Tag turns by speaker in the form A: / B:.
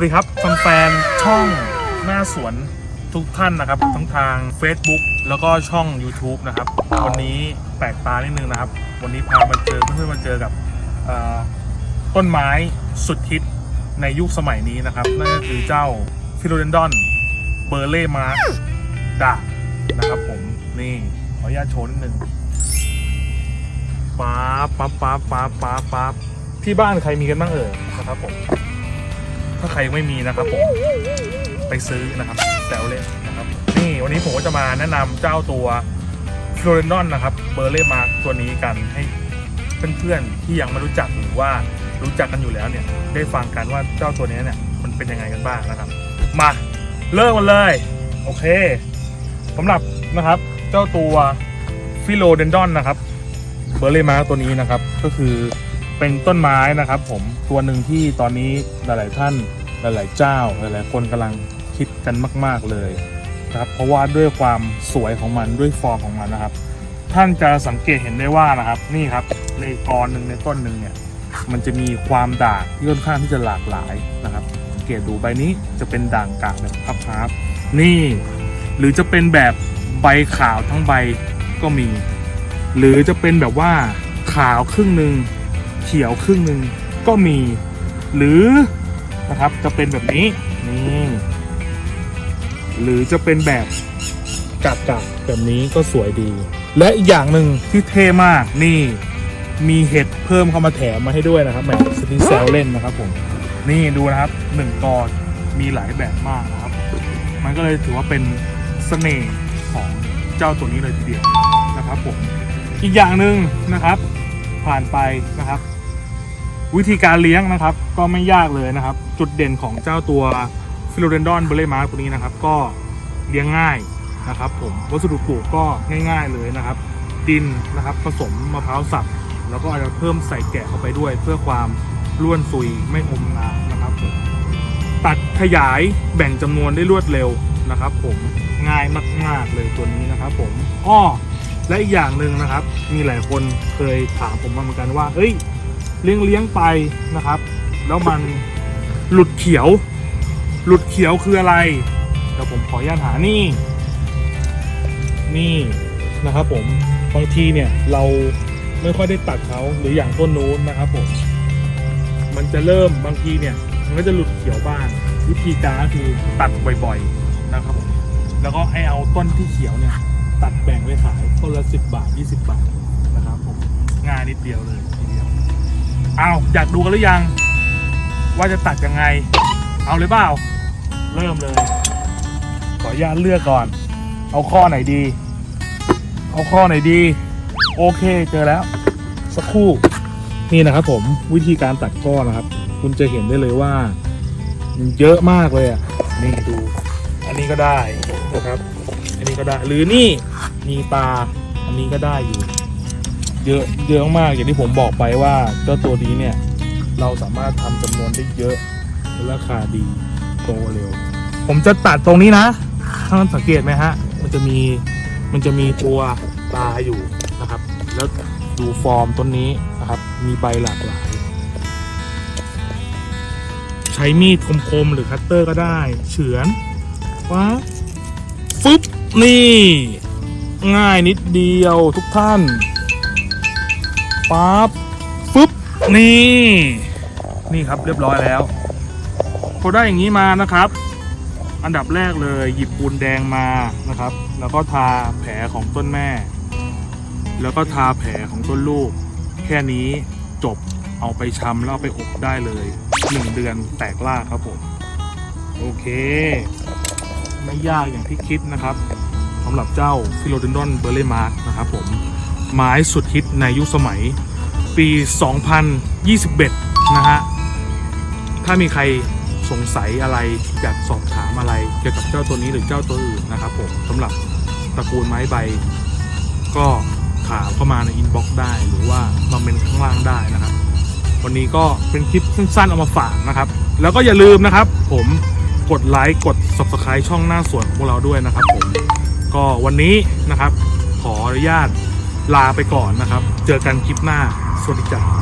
A: วัสดีครับแฟนๆช่องหน้าสวนทุกท่านนะครับ ทั้งทาง Facebook แล้วก็ช่อง YouTube นะครับ วันนี้แปลกตานิดนึงนะครับ วันนี้พามาเจอเพื่อนๆมาเจอกับต้นไม้สุดฮิตในยุคสมัยนี้นะครับ นั่นก็คือเจ้าฟิโลเดนดอนเบอร์เล่มาร์ดานะครับผมนี่ขออนุญาตโชว์นิดนึงป๊าป๊าป๊าป๊าป๊าป๊าที่บ้านใครมีกันบ้างเอ่ยนะครับผม ถ้าใครยังไม่มีนะครับผมไปซื้อนะครับแซวเล่นนะครับ นี่วันนี้ผมก็จะมาแนะนำเจ้าตัวฟลอเรนดอนนะครับเบอร์เล่มาร์ตัวนี้กันให้เพื่อนๆที่ยังไม่รู้จักหรือว่ารู้จักกันอยู่แล้วเนี่ย ได้ฟังกันว่าเจ้าตัวนี้เนี่ยมันเป็นยังไงกันบ้างนะครับ มาเริ่มกันเลย โอเคสำหรับนะครับเจ้าตัวฟิโลเดนดอนนะครับเบอร์เล่มาร์ตัวนี้นะครับ ก็คือ เป็นต้นไม้นะครับผมตัวหนึ่งที่ตอนนี้หลายๆท่านหลาย ๆ เจ้าหลายๆคนกำลังคิดกันมาก ๆเลยนะครับเพราะว่าด้วยความสวยของมันด้วยฟอร์มของมันนะครับ ท่านจะสังเกตเห็นได้ว่านะครับนี่ครับในกรหนึ่งในต้นหนึ่งเนี่ยมันจะมีความด่างที่ค่อนข้างที่จะหลากหลายนะครับสังเกตดูใบนี้จะเป็นด่างกากแบบพับๆนี่ หรือจะเป็นแบบใบขาวทั้งใบก็มี หรือจะเป็นแบบว่าขาวครึ่งหนึ่ง เขียวครึ่งหนึ่งก็มี หรือนะครับจะเป็นแบบนี้นี่หรือจะเป็นแบบกากกแบบนี้ก็สวยดี และอีกอย่างหนึ่งที่เท่มากนี่ มีเห็ดเพิ่มเข้ามาแถมมาให้ด้วยนะครับแหมสตีแซลเล่นนะครับผมนี่ดูนะครับหนึ่งกอมีหลายแบบมากนะครับ มันก็เลยถือว่าเป็นเสน่ห์ของเจ้าตัวนี้เลยทีเดียวนะครับผมอีกอย่างหนึ่งนะครับ ผ่านไปนะครับ วิธีการเลี้ยงนะครับ ก็ไม่ยากเลยนะครับ จุดเด่นของเจ้าตัวฟิโลเดนดอนเบลเลมาร์ตัวนี้นะครับ ก็เลี้ยงง่ายนะครับ ผมวัสดุปลูกก็ง่าย ๆเลยนะครับ ดินนะครับผสมมะพร้าวสับแล้วก็อาจจะเพิ่มใส่แกะเข้าไปด้วย เพื่อความร่วนซุยไม่อมน้ำนะครับผมตัดขยายแบ่งจำนวนได้รวดเร็วนะครับ ผมง่ายมากๆเลยตัวนี้นะครับ ผมอ้อ และอีกอย่างหนึ่งนะครับ มีหลายคนเคยถามผมมาเหมือนกันว่าเฮ้ยเลี้ยงเลี้ยงไปนะครับ แล้วมันหลุดเขียว หลุดเขียวคืออะไรเดี๋ยวผมขออนุญาตหานี่ นี่นะครับ ผมบางทีเนี่ยเราไม่ค่อยได้ตัดเขาหรืออย่างต้นนู้นนะครับผมมันจะเริ่มบางทีเนี่ย มันก็จะหลุดเขียวบ้าง วิธีการก็คือตัดบ่อย ๆ นะครับผมแล้วก็ให้เอาต้นที่เขียวเนี่ย ตัดแบ่งไปขายต้นละสิบบาทยี่สิบาทนะครับผมง่ายนิดเดียวเลยทีเดียวเอาอยากดูกันหรือยัง ว่าจะตัดยังไง เอาเลยเปล่าเริ่มเลย ขออนุญาตเลือกก่อน เอาข้อไหนดี เอาข้อไหนดี โอเคเจอแล้ว สักครู่นี่นะครับผมวิธีการตัดข้อนะครับ คุณจะเห็นได้เลยว่ามันเยอะมากเลยอะนี่ดู อันนี้ก็ได้นะครับ อันนี้ก็ได้ หรือนี่มีตา อันนี้ก็ได้อยู่ เยอะเยอะมากอย่างที่ผมบอกไปว่าเจ้าตัวนี้เนี่ย เราสามารถทำจำนวนได้เยอะและราคาดีโตเร็ว ผมจะตัดตรงนี้นะท่านสังเกตไหมฮะ มันจะมีมันจะมีตัวตาอยู่นะครับ แล้วดูฟอร์มต้นนี้นะครับ มีใบหลากหลาย ใช้มีดคมๆ หรือคัตเตอร์ก็ได้ เฉือนว้าฟึบ นี่ ง่ายนิดเดียวทุกท่านปั๊บฟึบนี่ นี่ครับเรียบร้อยแล้วพอได้อย่างนี้มานะครับ อันดับแรกเลยหยิบปูนแดงมานะครับ แล้วก็ทาแผลของต้นแม่ แล้วก็ทาแผลของต้นลูก แค่นี้จบเอาไปชำแล้วเอาไปอบได้เลยหนึ่งเดือนแตกล่าครับผม โอเค ไม่ยากอย่างที่คิดนะครับสำหรับเจ้าฟิโลเดนดอนเบอร์เลมาร์กนะครับผมไม้สุดฮิตในยุคสมัยปี 2021 นะฮะ ถ้ามีใครสงสัยอะไรอยากสอบถามอะไรเกี่ยวกับเจ้าตัวนี้หรือเจ้าตัวอื่นนะครับผมสำหรับตระกูลไม้ใบ ก็ถามเข้ามาในอินบ็อกซ์ได้หรือว่ามาเป็นข้างล่างได้นะครับ วันนี้ก็เป็นคลิปสั้นๆเอามาฝากนะครับ แล้วก็อย่าลืมนะครับ ผม กดไลค์กด subscribe ช่องหน้าสวนของพวกเราด้วยนะครับผมก็วันนี้นะครับ ขออนุญาตลาไปก่อนนะครับ เจอกันคลิปหน้า สวัสดีจ้ะ